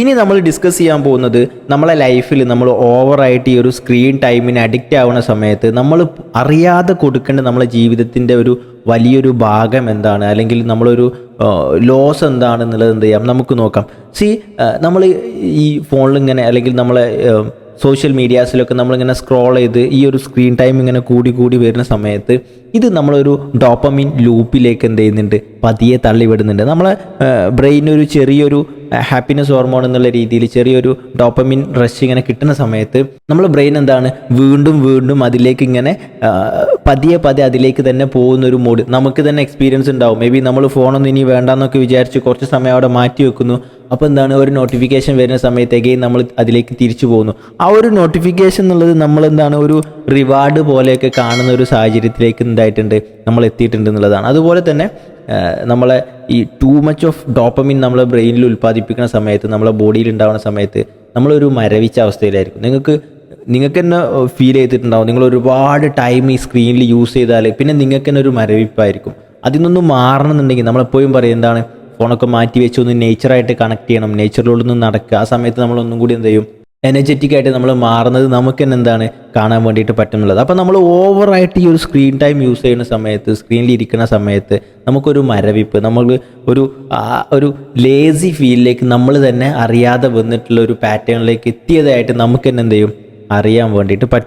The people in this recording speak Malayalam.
ഇനി നമ്മൾ ഡിസ്കസ് ചെയ്യാൻ പോകുന്നത് നമ്മളെ ലൈഫിൽ നമ്മൾ ഓവറായിട്ട് ഈ ഒരു സ്ക്രീൻ ടൈമിന് അഡിക്റ്റ് ആവുന്ന സമയത്ത് നമ്മൾ അറിയാതെ കൊടുക്കേണ്ട നമ്മളെ ജീവിതത്തിന്റെ ഒരു വലിയൊരു ഭാഗം എന്താണ്? അല്ലെങ്കിൽ നമ്മളൊരു ലോസ് എന്താണെന്നുള്ളത് എന്ത് ചെയ്യാം? നമുക്ക് നോക്കാം. സി നമ്മൾ ഈ ഫോണിൽ ഇങ്ങനെ അല്ലെങ്കിൽ നമ്മളെ സോഷ്യൽ മീഡിയാസിലൊക്കെ നമ്മളിങ്ങനെ സ്ക്രോൾ ചെയ്ത് ഈ ഒരു സ്ക്രീൻ ടൈം ഇങ്ങനെ കൂടി കൂടി വരുന്ന സമയത്ത് ഇത് നമ്മളൊരു ഡോപ്പമിൻ ലൂപ്പിലേക്ക് എന്ത് ചെയ്യുന്നുണ്ട്? പതിയെ തള്ളിവിടുന്നുണ്ട്. നമ്മളെ ബ്രെയിനൊരു ചെറിയൊരു ഹാപ്പിനെസ് ഹോർമോൺ എന്നുള്ള രീതിയിൽ ചെറിയൊരു ഡോപ്പമിൻ റഷ് ഇങ്ങനെ കിട്ടുന്ന സമയത്ത് നമ്മൾ ബ്രെയിൻ എന്താണ്? വീണ്ടും വീണ്ടും അതിലേക്ക് ഇങ്ങനെ പതിയെ പതിയെ അതിലേക്ക് തന്നെ പോകുന്ന ഒരു മൂഡ് നമുക്ക് തന്നെ എക്സ്പീരിയൻസ് ഉണ്ടാവും. മേ ബി നമ്മൾ ഫോണൊന്നും ഇനി വേണ്ടെന്നൊക്കെ വിചാരിച്ച് കുറച്ച് സമയം അവിടെ മാറ്റി വെക്കുന്നു. അപ്പോൾ എന്താണ്? ഒരു നോട്ടിഫിക്കേഷൻ വരുന്ന സമയത്തേക്ക് നമ്മൾ അതിലേക്ക് തിരിച്ചു പോകുന്നു. ആ ഒരു നോട്ടിഫിക്കേഷൻ എന്നുള്ളത് നമ്മൾ എന്താണ്? ഒരു റിവാർഡ് പോലെയൊക്കെ കാണുന്ന ഒരു സാഹചര്യത്തിലേക്ക് എന്തായിട്ടുണ്ട്? നമ്മൾ എത്തിയിട്ടുണ്ട് എന്നുള്ളതാണ്. അതുപോലെ തന്നെ നമ്മളെ ഈ ടൂ മച്ച് ഓഫ് ഡോപ്പമിൻ നമ്മളെ ബ്രെയിനിൽ ഉൽപ്പാദിപ്പിക്കുന്ന സമയത്ത് നമ്മളെ ബോഡിയിൽ ഉണ്ടാവുന്ന സമയത്ത് നമ്മളൊരു മരവിച്ച അവസ്ഥയിലായിരിക്കും. നിങ്ങൾക്ക് നിങ്ങൾക്ക് തന്നെ ഫീൽ ചെയ്തിട്ടുണ്ടാവും. നിങ്ങൾ ഒരുപാട് ടൈം ഈ സ്ക്രീനിൽ യൂസ് ചെയ്താൽ പിന്നെ നിങ്ങൾക്ക് തന്നെ ഒരു മരവിപ്പായിരിക്കും. അതിൽ നിന്നൊന്നും മാറണമെന്നുണ്ടെങ്കിൽ നമ്മളെപ്പോഴും പറയും എന്താണ്? ഫോണൊക്കെ മാറ്റി വെച്ച് ഒന്ന് നേച്ചറായിട്ട് കണക്ട് ചെയ്യണം. നേച്ചറിലോട്ടൊന്ന് നടക്കുക. ആ സമയത്ത് നമ്മളൊന്നും കൂടി എന്ത് ചെയ്യും? എനർജറ്റിക് ആയിട്ട് നമ്മൾ മാറുന്നത് നമുക്ക് തന്നെ എന്താണ് കാണാൻ വേണ്ടിയിട്ട് പറ്റുന്നുള്ളത്. അപ്പോൾ നമ്മൾ ഓവറായിട്ട് ഈ ഒരു സ്ക്രീൻ ടൈം യൂസ് ചെയ്യുന്ന സമയത്ത് സ്ക്രീനിൽ ഇരിക്കുന്ന സമയത്ത് നമുക്കൊരു മരവിപ്പ് നമ്മൾ ഒരു ഒരു ലേസി ഫീലിലേക്ക് നമ്മൾ തന്നെ അറിയാതെ വന്നിട്ടുള്ള ഒരു പാറ്റേണിലേക്ക് എത്തിയതായിട്ട് നമുക്ക് തന്നെ എന്ത് ചെയ്യും? അറിയാൻ വേണ്ടിയിട്ട് പറ്റും.